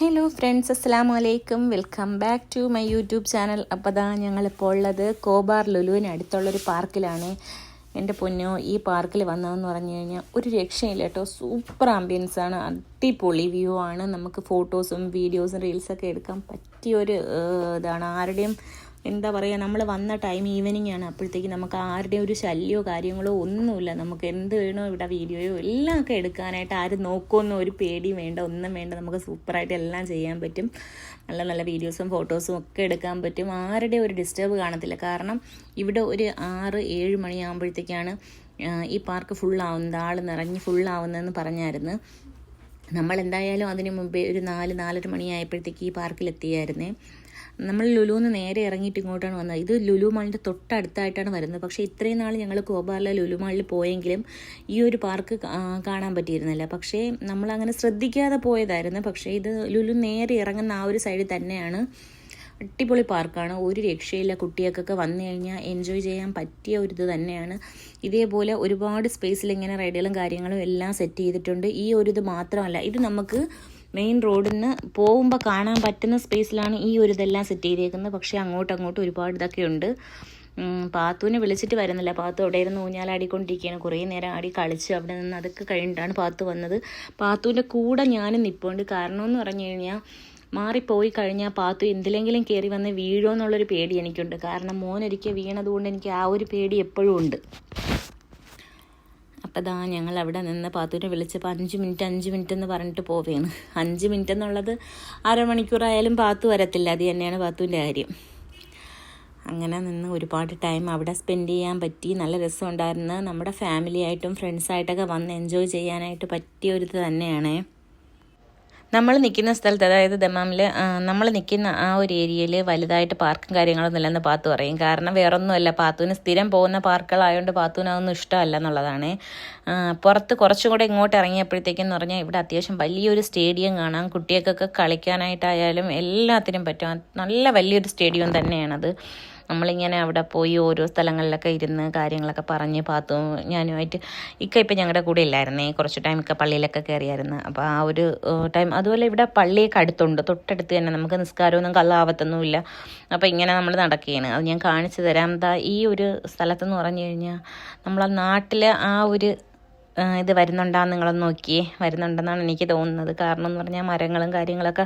Hello friends അസ്സാം വലൈക്കും welcome back to my YouTube channel അപ്പോൾ ദാ ഞങ്ങളിപ്പോൾ ഉള്ളത് കോബാർ ലുലുവിന് അടുത്തുള്ളൊരു പാർക്കിലാണ്. എന്റെ പൊന്നോ ഈ പാർക്കിൽ വന്നതെന്ന് പറഞ്ഞു കഴിഞ്ഞാൽ ഒരു രക്ഷയില്ല കേട്ടോ. സൂപ്പർ ആംബിയൻസ് ആണ്. അടിപൊളി വ്യൂ ആണ്. നമുക്ക് ഫോട്ടോസും വീഡിയോസും റീൽസൊക്കെ എടുക്കാൻ പറ്റിയൊരു ഇതാണ്. ആരുടെയും എന്താ പറയുക നമ്മൾ വന്ന ടൈം ഈവനിങ് ആണ്. അപ്പോഴത്തേക്ക് നമുക്ക് ആരുടെയും ഒരു ശല്യമോ കാര്യങ്ങളോ ഒന്നുമില്ല. നമുക്ക് എന്ത് വേണോ ഇവിടെ വീഡിയോയോ എല്ലാം ഒക്കെ എടുക്കാനായിട്ട് ആരും നോക്കുമെന്നോ ഒരു പേടിയും വേണ്ട ഒന്നും വേണ്ട. നമുക്ക് സൂപ്പറായിട്ട് എല്ലാം ചെയ്യാൻ പറ്റും. നല്ല നല്ല വീഡിയോസും ഫോട്ടോസും ഒക്കെ എടുക്കാൻ പറ്റും. ആരുടെയും ഒരു ഡിസ്റ്റർബ് കാണത്തില്ല. കാരണം ഇവിടെ ഒരു ആറ് ഏഴ് മണിയാകുമ്പോഴത്തേക്കാണ് ഈ പാർക്ക് ഫുള്ളാവുന്നത് ആൾ നിറഞ്ഞ് ഫുള്ളാവുന്നതെന്ന് പറഞ്ഞായിരുന്നു. നമ്മൾ എന്തായാലും അതിനു മുമ്പേ ഒരു നാല് നാലര മണിയായപ്പോഴത്തേക്ക് ഈ പാർക്കിലെത്തിയായിരുന്നേ. നമ്മൾ ലുലുന്ന് നേരെ ഇറങ്ങിയിട്ട് ഇങ്ങോട്ടാണ് വന്നത്. ഇത് ലുലു മാളിന്റെ തൊട്ടടുത്തായിട്ടാണ് വരുന്നത്. പക്ഷേ ഇത്രയും നാൾ ഞങ്ങൾ കോബാറിലെ ലുലു മാളിൽ പോയെങ്കിലും ഈ ഒരു പാർക്ക് കാണാൻ പറ്റിയിരുന്നില്ല. പക്ഷേ നമ്മൾ അങ്ങനെ ശ്രദ്ധിക്കാതെ പോയതായിരുന്നു. പക്ഷേ ഇത് ലുലു നേരെ ഇറങ്ങുന്ന ആ ഒരു സൈഡിൽ തന്നെയാണ്. അടിപൊളി പാർക്കാണ്. ഒരു രക്ഷയില്ല. കുട്ടികൾക്കൊക്കെ വന്നു കഴിഞ്ഞാൽ എൻജോയ് ചെയ്യാൻ പറ്റിയ ഒരു ഇത് തന്നെയാണ്. ഇതേപോലെ ഒരുപാട് സ്പേസിൽ ഇങ്ങനെ റൈഡുകളും കാര്യങ്ങളും എല്ലാം സെറ്റ് ചെയ്തിട്ടുണ്ട്. ഈ ഒരു ഇത് മാത്രമല്ല ഇത് നമുക്ക് മെയിൻ റോഡിൽ നിന്ന് പോകുമ്പോൾ കാണാൻ പറ്റുന്ന സ്പേസിലാണ് ഈ ഒരു ഇതെല്ലാം സെറ്റ് ചെയ്തേക്കുന്നത്. പക്ഷേ അങ്ങോട്ടും അങ്ങോട്ടും ഒരുപാട് ഇതൊക്കെ ഉണ്ട്. പാത്തുവിനെ വിളിച്ചിട്ട് വരുന്നില്ല. പാത്തു അവിടെ ഇരുന്ന് ഊഞ്ഞാലാടിക്കൊണ്ടിരിക്കുകയാണ്. കുറേ നേരം ആടി കളിച്ച് അവിടെ നിന്ന് അതൊക്കെ കഴിഞ്ഞിട്ടാണ് പാത്തു വന്നത്. പാത്തുവിന്റെ കൂടെ ഞാനും നിൽപ്പുണ്ട് കാരണം എന്ന് പറഞ്ഞു കഴിഞ്ഞാൽ മാറിപ്പോയി കഴിഞ്ഞാൽ പാത്തു എന്തിലെങ്കിലും കയറി വന്ന് വീഴോ എന്നുള്ളൊരു പേടി എനിക്കുണ്ട്. കാരണം മോനൊരിക്കൽ വീണതുകൊണ്ട് എനിക്ക് ആ ഒരു പേടി എപ്പോഴും ഉണ്ട്. അപ്പം ദാ ഞങ്ങൾ അവിടെ നിന്ന് പാത്തുവിനെ വിളിച്ചപ്പോൾ അഞ്ച് മിനിറ്റ് അഞ്ച് മിനിറ്റ് എന്ന് പറഞ്ഞിട്ട് പോവുകയാണ് അഞ്ച് മിനിറ്റ് എന്നുള്ളത് അരമണിക്കൂറായാലും പാത്തു വരത്തില്ല. അത് തന്നെയാണ് പാത്തുവിന്റെ കാര്യം. അങ്ങനെ നിന്ന് ഒരുപാട് ടൈം അവിടെ സ്പെൻഡ് ചെയ്യാൻ പറ്റി. നല്ല രസമുണ്ടായിരുന്നു. നമ്മുടെ ഫാമിലിയായിട്ടും ഫ്രണ്ട്സായിട്ടൊക്കെ വന്ന് എൻജോയ് ചെയ്യാനായിട്ട് പറ്റിയ ഒരു ഇത് തന്നെയാണേ. നമ്മൾ നിൽക്കുന്ന സ്ഥലത്ത് അതായത് ദമാമിൽ നമ്മൾ നിൽക്കുന്ന ആ ഒരു ഏരിയയിൽ വലുതായിട്ട് പാർക്കും കാര്യങ്ങളൊന്നും ഇല്ലെന്ന് പാത്തു പറയും. കാരണം വേറൊന്നുമല്ല പാത്തുവിന് സ്ഥിരം പോകുന്ന പാർക്കുകളായതുകൊണ്ട് പാത്തുവിന് അതൊന്നും ഇഷ്ടമല്ല എന്നുള്ളതാണ്. പുറത്ത് കുറച്ചും കൂടെ ഇങ്ങോട്ട് ഇറങ്ങിയപ്പോഴത്തേക്കെന്ന് പറഞ്ഞാൽ ഇവിടെ അത്യാവശ്യം വലിയൊരു സ്റ്റേഡിയം കാണാം. കുട്ടികൾക്കൊക്കെ കളിക്കാനായിട്ടായാലും എല്ലാത്തിനും പറ്റും. നല്ല വലിയൊരു സ്റ്റേഡിയം തന്നെയാണത്. നമ്മളിങ്ങനെ അവിടെ പോയി ഓരോ സ്ഥലങ്ങളിലൊക്കെ ഇരുന്ന് കാര്യങ്ങളൊക്കെ പറഞ്ഞ് പാത്തു. ഞാനുമായിട്ട് ഇക്ക ഇപ്പം ഞങ്ങളുടെ കൂടെ ഇല്ലായിരുന്നേ. കുറച്ച് ടൈം ഇക്ക പള്ളിയിലൊക്കെ കയറിയായിരുന്നു അപ്പോൾ ആ ഒരു ടൈം അതുപോലെ ഇവിടെ പള്ളിയൊക്കെ അടുത്തുണ്ട്. തൊട്ടടുത്ത് തന്നെ നമുക്ക് നിസ്കാരമൊന്നും കള്ളാവത്തൊന്നുമില്ല. അപ്പോൾ ഇങ്ങനെ നമ്മൾ നടക്കുകയാണ്. അത് ഞാൻ കാണിച്ചു തരാം. ദാ ഈ ഒരു സ്ഥലത്തെന്ന് പറഞ്ഞു കഴിഞ്ഞാൽ നമ്മളെ നാട്ടിലെ ആ ഒരു ഇത് വരുന്നുണ്ടാന്ന് നിങ്ങളൊന്ന് നോക്കിയേ വരുന്നുണ്ടെന്നാണ് എനിക്ക് തോന്നുന്നത്. കാരണം എന്ന് പറഞ്ഞാൽ മരങ്ങളും കാര്യങ്ങളൊക്കെ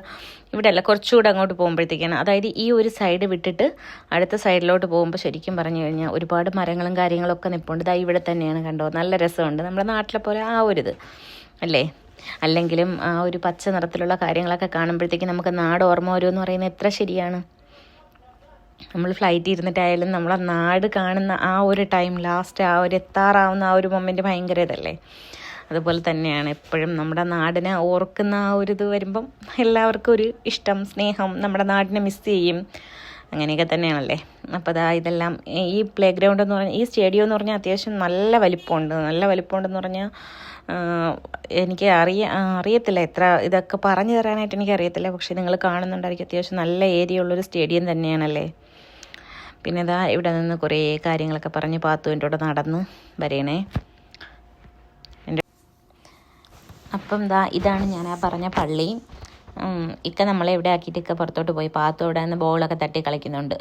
ഇവിടെ അല്ല കുറച്ചുകൂടെ അങ്ങോട്ട് പോകുമ്പോഴത്തേക്കാണ്. അതായത് ഈ ഒരു സൈഡ് വിട്ടിട്ട് അടുത്ത സൈഡിലോട്ട് പോകുമ്പോൾ ശരിക്കും പറഞ്ഞു കഴിഞ്ഞാൽ ഒരുപാട് മരങ്ങളും കാര്യങ്ങളൊക്കെ നിൽപ്പുണ്ട് ഇതാ ഇവിടെ തന്നെയാണ് കണ്ടോ? നല്ല രസമുണ്ട്. നമ്മുടെ നാട്ടിലെ പോലെ ആ ഒരു ഇത് അല്ലേ? അല്ലെങ്കിലും ആ ഒരു പച്ച നിറത്തിലുള്ള കാര്യങ്ങളൊക്കെ കാണുമ്പോഴത്തേക്കും നമുക്ക് നാട് ഓർമ്മ വരുമെന്ന് പറയുന്നത് എത്ര ശരിയാണ്? നമ്മൾ ഫ്ലൈറ്റ് ഇരുന്നിട്ടായാലും നമ്മളെ നാട് കാണുന്ന ആ ഒരു ടൈം ലാസ്റ്റ് ആ ഒരു എത്താറാവുന്ന ആ ഒരു മൊമെന്റ് ഭയങ്കര ഇതല്ലേ? അതുപോലെ തന്നെയാണ് എപ്പോഴും നമ്മുടെ നാടിനെ ഓർക്കുന്ന ആ ഒരു ഇത് വരുമ്പം എല്ലാവർക്കും ഒരു ഇഷ്ടം സ്നേഹം നമ്മുടെ നാടിനെ മിസ് ചെയ്യും. അങ്ങനെയൊക്കെ തന്നെയാണല്ലേ? അപ്പോൾ അതാ ഇതെല്ലാം ഈ പ്ലേ ഗ്രൗണ്ട് എന്ന് പറഞ്ഞാൽ ഈ സ്റ്റേഡിയം എന്ന് പറഞ്ഞാൽ അത്യാവശ്യം നല്ല വലിപ്പമുണ്ട്. നല്ല വലിപ്പമുണ്ടെന്ന് പറഞ്ഞാൽ എനിക്ക് അറിയ അറിയത്തില്ല എത്ര ഇതൊക്കെ പറഞ്ഞു തരാനായിട്ട് എനിക്ക് അറിയത്തില്ല പക്ഷേ നിങ്ങൾ കാണുന്നുണ്ടായിരിക്കും അത്യാവശ്യം നല്ല ഏരിയ ഉള്ളൊരു സ്റ്റേഡിയം തന്നെയാണല്ലേ? പിന്നെ ഇതാ ഇവിടെ നിന്ന് കുറേ കാര്യങ്ങളൊക്കെ പറഞ്ഞ് പാത്തുവിന്റെ കൂടെ നടന്ന് വരേണേ. എന്റെ അപ്പം ഇതാ ഇതാണ് ഞാൻ ആ പറഞ്ഞ പള്ളി. ഇക്കെ നമ്മളെ ഇവിടെ ആക്കിയിട്ട് ഇക്ക പുറത്തോട്ട് പോയി? പാത്തു ഇവിടെ നിന്ന് ബോളൊക്കെ തട്ടി കളിക്കുന്നുണ്ട്.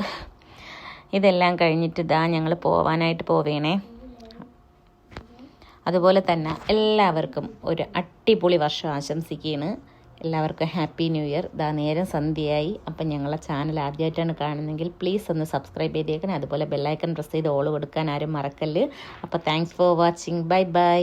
ഇതെല്ലാം കഴിഞ്ഞിട്ട് ഇതാ ഞങ്ങൾ പോവാനായിട്ട് പോവേണേ. അതുപോലെ തന്നെ എല്ലാവർക്കും ഒരു അടിപൊളി വർഷം ആശംസിക്കുകയാണ് എല്ലാവർക്കും ഹാപ്പി ന്യൂ ഇയർ. ഇതാ നേരം സന്ധ്യയായി. അപ്പം ഞങ്ങളെ ചാനൽ ആദ്യമായിട്ടാണ് കാണുന്നതെങ്കിൽ പ്ലീസ് ഒന്ന് സബ്സ്ക്രൈബ് ചെയ്തേക്കണേ. അതുപോലെ ബെല്ലൈക്കൺ പ്രസ് ചെയ്ത് ഓൾ കൊടുക്കാൻ ആരും മറക്കല്ല്. അപ്പോൾ thanks for watching bye bye